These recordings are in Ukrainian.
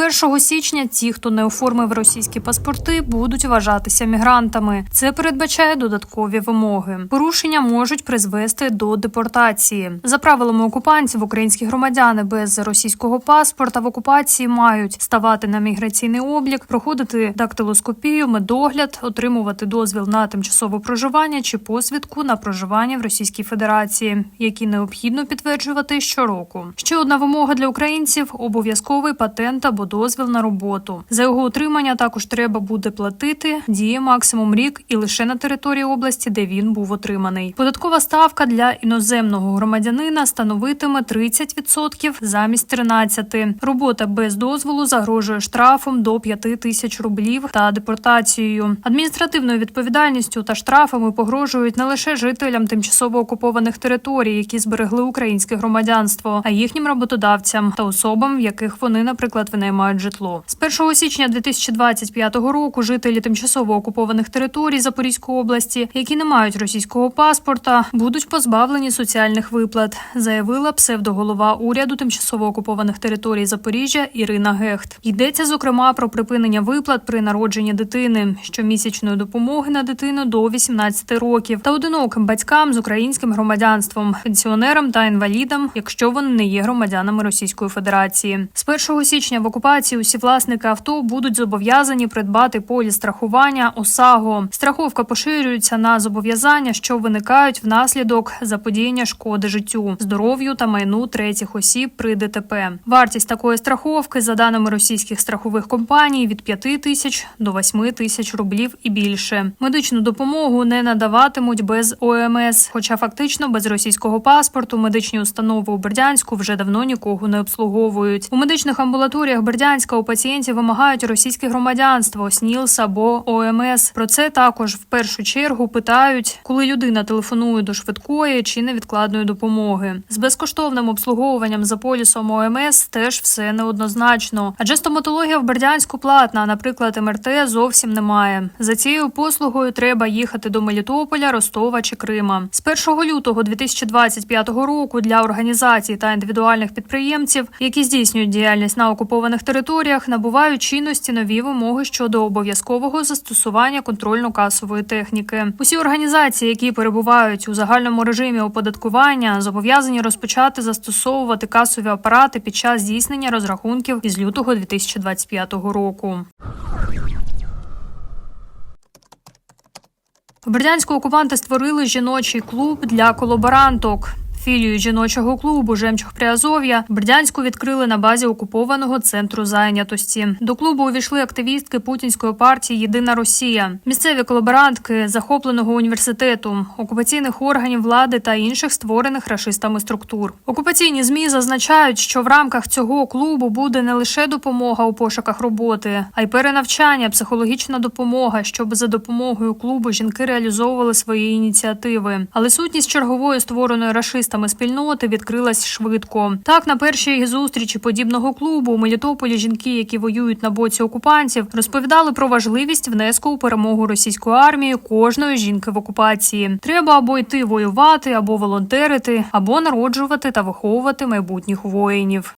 З 1 січня ті, хто не оформив російські паспорти, будуть вважатися мігрантами. Це передбачає додаткові вимоги. Порушення можуть призвести до депортації. За правилами окупантів, українські громадяни без російського паспорта в окупації мають ставати на міграційний облік, проходити дактилоскопію, медогляд, отримувати дозвіл на тимчасове проживання чи посвідку на проживання в Російській Федерації, які необхідно підтверджувати щороку. Ще одна вимога для українців обов'язковий патент або дозвіл на роботу. За його отримання також треба буде платити. Діє максимум рік і лише на території області, де він був отриманий. Податкова ставка для іноземного громадянина становитиме 30% замість 13%. Робота без дозволу загрожує штрафом до 5 тисяч рублів та депортацією. Адміністративною відповідальністю та штрафами погрожують не лише жителям тимчасово окупованих територій, які зберегли українське громадянство, а їхнім роботодавцям та особам, в яких вони, наприклад, винаймають житло. З 1 січня 2025 року жителі тимчасово окупованих територій Запорізької області, які не мають російського паспорта, будуть позбавлені соціальних виплат, заявила псевдоголова уряду тимчасово окупованих територій Запоріжжя Ірина Гехт. Йдеться зокрема про припинення виплат при народженні дитини, щомісячної допомоги на дитину до 18 років та одиноким батькам з українським громадянством, пенсіонерам та інвалідам, якщо вони не є громадянами Російської Федерації. З 1 січня в окупації усі власники авто будуть зобов'язані придбати поліс страхування ОСАГО. Страховка поширюється на зобов'язання, що виникають внаслідок заподіяння шкоди життю, здоров'ю та майну третіх осіб при ДТП. Вартість такої страховки, за даними російських страхових компаній, від 5 тисяч до 8 тисяч рублів і більше. Медичну допомогу не надаватимуть без ОМС, хоча фактично без російського паспорту медичні установи у Бердянську вже давно нікого не обслуговують. У медичних амбулаторіях Бердянська у пацієнтів вимагають російське громадянство, СНІЛС або ОМС. Про це також в першу чергу питають, коли людина телефонує до швидкої чи невідкладної допомоги. З безкоштовним обслуговуванням за полісом ОМС теж все неоднозначно. Адже стоматологія в Бердянську платна, наприклад, МРТ зовсім немає. За цією послугою треба їхати до Мелітополя, Ростова чи Крима. З 1 лютого 2025 року для організацій та індивідуальних підприємців, які здійснюють діяльність на окупованих територіях, набувають чинності нові вимоги щодо обов'язкового застосування контрольно-касової техніки. Усі організації, які перебувають у загальному режимі оподаткування, зобов'язані розпочати застосовувати касові апарати під час здійснення розрахунків із лютого 2025 року. В Бердянську окупанти створили жіночий клуб для колаборанток. Філію жіночого клубу Жемчуг Приазов'я Бердянську відкрили на базі окупованого центру зайнятості. До клубу увійшли активістки путінської партії Єдина Росія, місцеві колаборантки захопленого університету, окупаційних органів влади та інших створених рашистами структур. Окупаційні змі зазначають, що в рамках цього клубу буде не лише допомога у пошуках роботи, а й перенавчання, психологічна допомога, щоб за допомогою клубу жінки реалізовували свої ініціативи. Але сутність чергової створеної рашистами спільноти відкрилась швидко. Так, на першій зустрічі подібного клубу у Мелітополі жінки, які воюють на боці окупантів, розповідали про важливість внеску у перемогу російської армії кожної жінки в окупації. Треба або йти воювати, або волонтерити, або народжувати та виховувати майбутніх воїнів.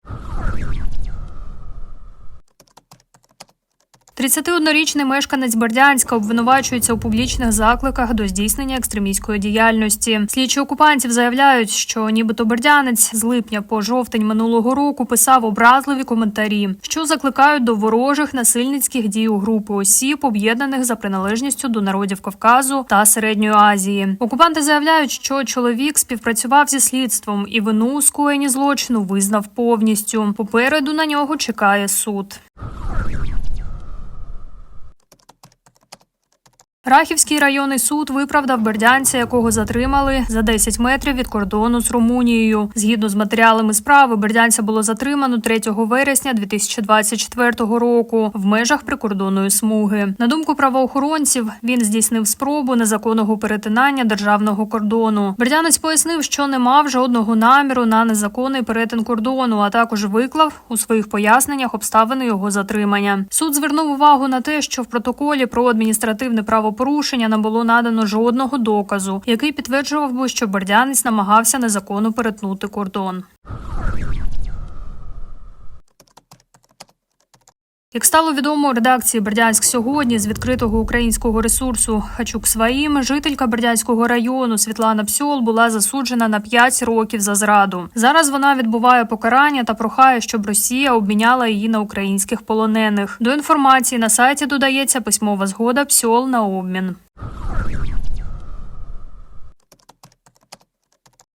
31-річний мешканець Бердянська обвинувачується у публічних закликах до здійснення екстремістської діяльності. Слідчі окупантів заявляють, що нібито бердянець з липня по жовтень минулого року писав образливі коментарі, що закликають до ворожих насильницьких дій у групи осіб, об'єднаних за приналежністю до народів Кавказу та Середньої Азії. Окупанти заявляють, що чоловік співпрацював зі слідством і вину у злочину визнав повністю. Попереду на нього чекає суд. Рахівський районний суд виправдав бердянця, якого затримали за 10 метрів від кордону з Румунією. Згідно з матеріалами справи, бердянця було затримано 3 вересня 2024 року в межах прикордонної смуги. На думку правоохоронців, він здійснив спробу незаконного перетинання державного кордону. Бердянець пояснив, що не мав жодного наміру на незаконний перетин кордону, а також виклав у своїх поясненнях обставини його затримання. Суд звернув увагу на те, що в протоколі про адміністративне правопорушення не було надано жодного доказу, який підтверджував би, що бердянець намагався незаконно перетнути кордон. Як стало відомо редакції Бердянськ сьогодні з відкритого українського ресурсу Хачук Сваїм, жителька Бердянського району Світлана Псьол була засуджена на 5 років за зраду. Зараз вона відбуває покарання та прохає, щоб Росія обміняла її на українських полонених. До інформації на сайті додається письмова згода Псьол на обмін.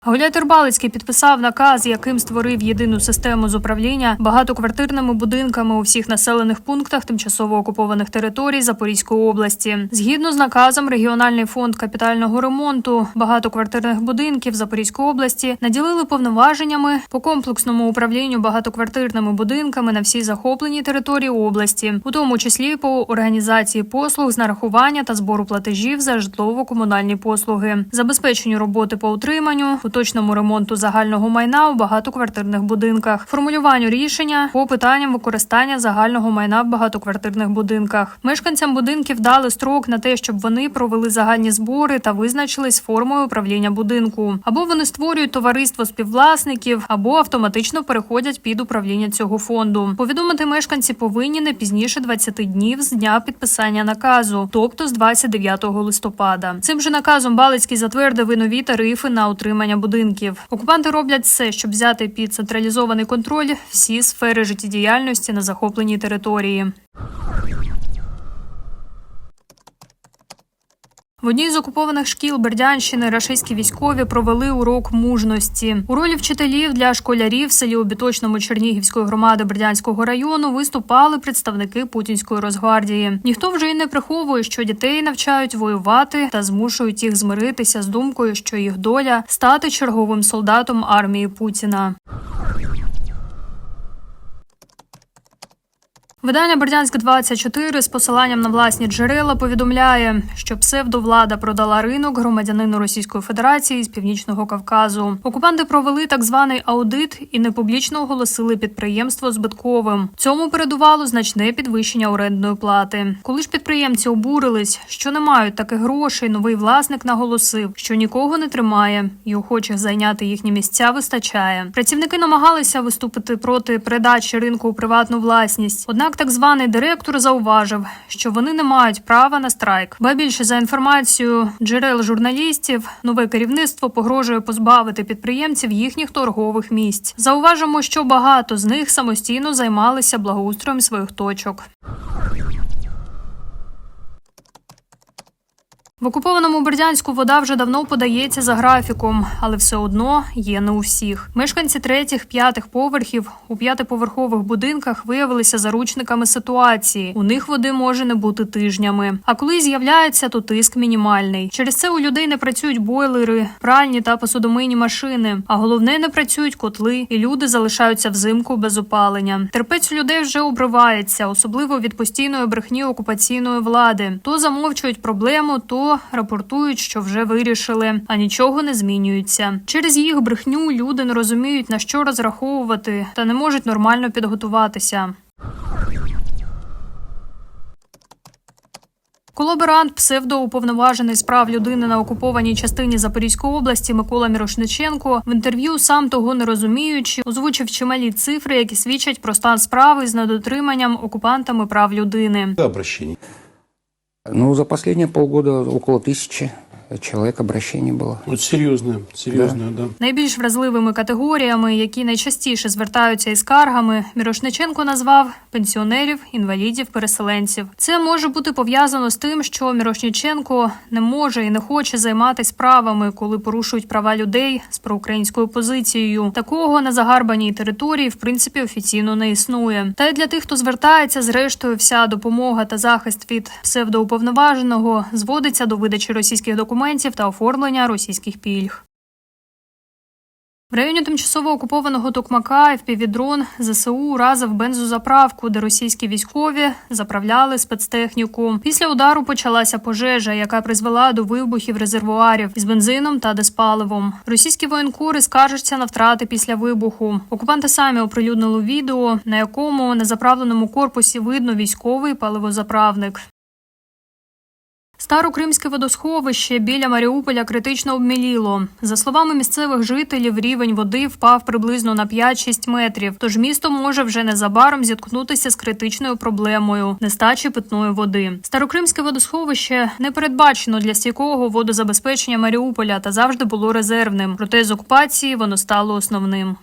Гуляй Балицький підписав наказ, яким створив єдину систему з управління багатоквартирними будинками у всіх населених пунктах тимчасово окупованих територій Запорізької області. Згідно з наказом, регіональний фонд капітального ремонту багатоквартирних будинків Запорізької області наділили повноваженнями по комплексному управлінню багатоквартирними будинками на всій захопленій території області, у тому числі по організації послуг з нарахування та збору платежів за житлово-комунальні послуги, забезпеченню роботи по утриманню поточному ремонту загального майна у багатоквартирних будинках, формулюванню рішення по питанням використання загального майна в багатоквартирних будинках. Мешканцям будинків дали строк на те, щоб вони провели загальні збори та визначились формою управління будинку. Або вони створюють товариство співвласників, або автоматично переходять під управління цього фонду. Повідомити мешканці повинні не пізніше 20 днів з дня підписання наказу, тобто з 29 листопада. Цим же наказом Балицький затвердив і нові тарифи на утримання будинків. Окупанти роблять все, щоб взяти під централізований контроль всі сфери життєдіяльності на захопленій території. В одній з окупованих шкіл Бердянщини рашистські військові провели урок мужності. У ролі вчителів для школярів в селі Обіточному Чернігівської громади Бердянського району виступали представники путінської розгвардії. Ніхто вже й не приховує, що дітей навчають воювати та змушують їх змиритися з думкою, що їх доля стати черговим солдатом армії Путіна. Видання Бердянськ 24 з посиланням на власні джерела повідомляє, що псевдовлада продала ринок громадянину Російської Федерації з північного Кавказу. Окупанти провели так званий аудит і непублічно оголосили підприємство збитковим. Цьому передувало значне підвищення орендної плати. Коли ж підприємці обурились, що не мають таких грошей, новий власник наголосив, що нікого не тримає, і охочих зайняти їхні місця вистачає. Працівники намагалися виступити проти передачі ринку у приватну власність. Однак так званий директор зауважив, що вони не мають права на страйк. Ба більше за інформацією джерел журналістів, нове керівництво погрожує позбавити підприємців їхніх торгових місць. Зауважимо, що багато з них самостійно займалися благоустроєм своїх точок. В окупованому Бердянську вода вже давно подається за графіком, але все одно є не у всіх. Мешканці третіх, п'ятих поверхів у п'ятиповерхових будинках виявилися заручниками ситуації. У них води може не бути тижнями. А коли з'являється, то тиск мінімальний. Через це у людей не працюють бойлери, пральні та посудомийні машини. А головне, не працюють котли, і люди залишаються взимку без опалення. Терпець у людей вже обривається, особливо від постійної брехні окупаційної влади. То замовчують проблему, то рапортують, що вже вирішили, а нічого не змінюється. Через їх брехню люди не розуміють на що розраховувати та не можуть нормально підготуватися. Колаборант, псевдоуповноважений з прав людини на окупованій частині Запорізької області Микола Мірошниченко в інтерв'ю, сам того не розуміючи, озвучив чималі цифри, які свідчать про стан справи з недотриманням окупантами прав людини. обращений. Ну, за последние полгода около тысячи человек обращение было. Вот серьезное, серьезное, да. Найбільш вразливими категоріями, які найчастіше звертаються із скаргами, Мірошниченко назвав пенсіонерів, інвалідів, переселенців. Це може бути пов'язано з тим, що Мірошниченко не може і не хоче займатися справами, коли порушують права людей з проукраїнською позицією. Такого на загарбаній території в принципі офіційно не існує. Та й для тих, хто звертається, зрештою, вся допомога та захист від псевдоуповноваженого зводиться до видачі російських документів та оформлення російських пільг. В районі тимчасово окупованого Токмака ФПВ-дрон ЗСУ уразив бензозаправку, де російські військові заправляли спецтехніку. Після удару почалася пожежа, яка призвела до вибухів резервуарів із бензином та диспаливом. Російські воєнкори скаржаться на втрати після вибуху. Окупанти самі оприлюднили відео, на якому на заправленому корпусі видно військовий паливозаправник. Старокримське водосховище біля Маріуполя критично обміліло. За словами місцевих жителів, рівень води впав приблизно на 5-6 метрів. Тож місто може вже незабаром зіткнутися з критичною проблемою нестачі питної води. Старокримське водосховище не передбачено для стійкого водозабезпечення Маріуполя та завжди було резервним. Проте з окупації воно стало основним.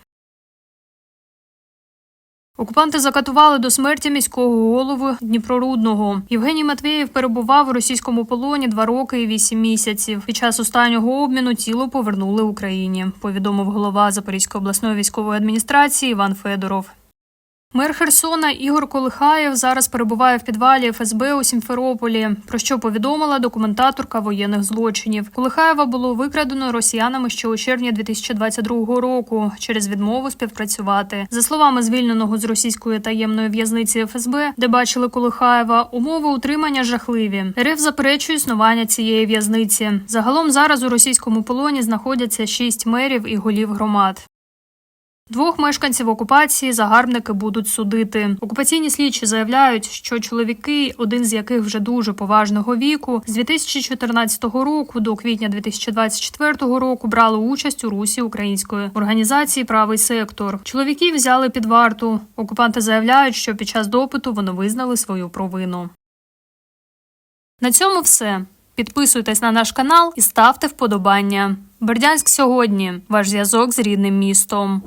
Окупанти закатували до смерті міського голову Дніпрорудного. Євгеній Матвєєв перебував у російському полоні два роки і вісім місяців. Під час останнього обміну тіло повернули Україні. Повідомив голова Запорізької обласної військової адміністрації Іван Федоров. Мер Херсона Ігор Колихаєв зараз перебуває в підвалі ФСБ у Сімферополі, про що повідомила документаторка воєнних злочинів. Колихаєва було викрадено росіянами ще у червні 2022 року через відмову співпрацювати. За словами звільненого з російської таємної в'язниці ФСБ, де бачили Колихаєва, умови утримання жахливі. РФ заперечує існування цієї в'язниці. Загалом зараз у російському полоні знаходяться шість мерів і голів громад. Двох мешканців окупації загарбники будуть судити. Окупаційні слідчі заявляють, що чоловіки, один з яких вже дуже поважного віку, з 2014 року до квітня 2024 року брали участь у русі української організації Правий сектор. Чоловіків взяли під варту. Окупанти заявляють, що під час допиту вони визнали свою провину. На цьому все. Підписуйтесь на наш канал і ставте вподобання. Бердянськ сьогодні. Ваш зв'язок з рідним містом.